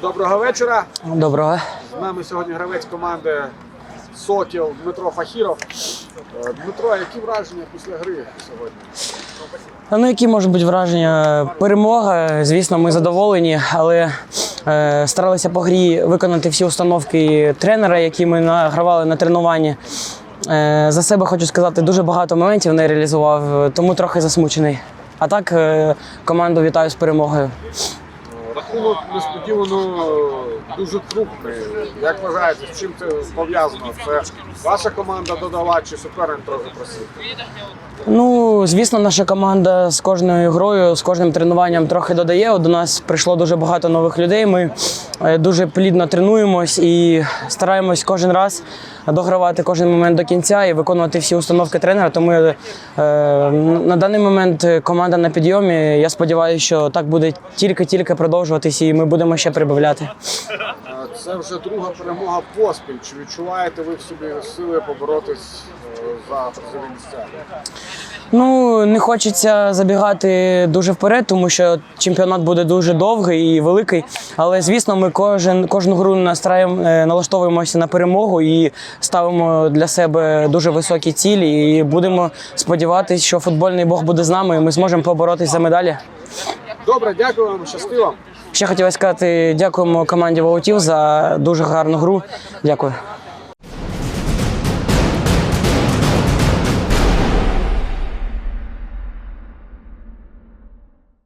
Доброго вечора. Доброго. З нами сьогодні гравець команди Сокіл Дмитро Фахіров. Е, Дмитро, які враження після гри сьогодні? Ну які можуть бути враження? Перемога, звісно, ми задоволені, але е, старалися по грі виконати всі установки тренера, які ми награвали на тренуванні. Е, за себе хочу сказати, дуже багато моментів не реалізував, е, тому трохи засмучений. А так, е, команду вітаю з перемогою. Рахунок несподівано дуже крупний. Як вважаєте, з чим це пов'язано? Це ваша команда додала чи суперник трохи просив? Ну, звісно, наша команда з кожною грою, з кожним тренуванням трохи додає. До нас прийшло дуже багато нових людей. Ми е, дуже плідно тренуємось і стараємось кожен раз догравати кожен момент до кінця і виконувати всі установки тренера. Тому е, на даний момент команда на підйомі. Я сподіваюся, що так буде тільки-тільки продовжуватись, і ми будемо ще прибавляти. Це вже друга перемога поспіль. Чи відчуваєте ви в собі сили поборотись е, за призові місця? Ну не хочеться забігати дуже вперед, тому що чемпіонат буде дуже довгий і великий. Але звісно, ми кожен кожну гру е, налаштовуємося на перемогу і ставимо для себе дуже високі цілі. І будемо сподіватися, що футбольний бог буде з нами, і ми зможемо поборотись за медалі. Добре, дякую вам, щастиво. Ще хотілося сказати дякуємо команді Ваутів за дуже гарну гру. Дякую.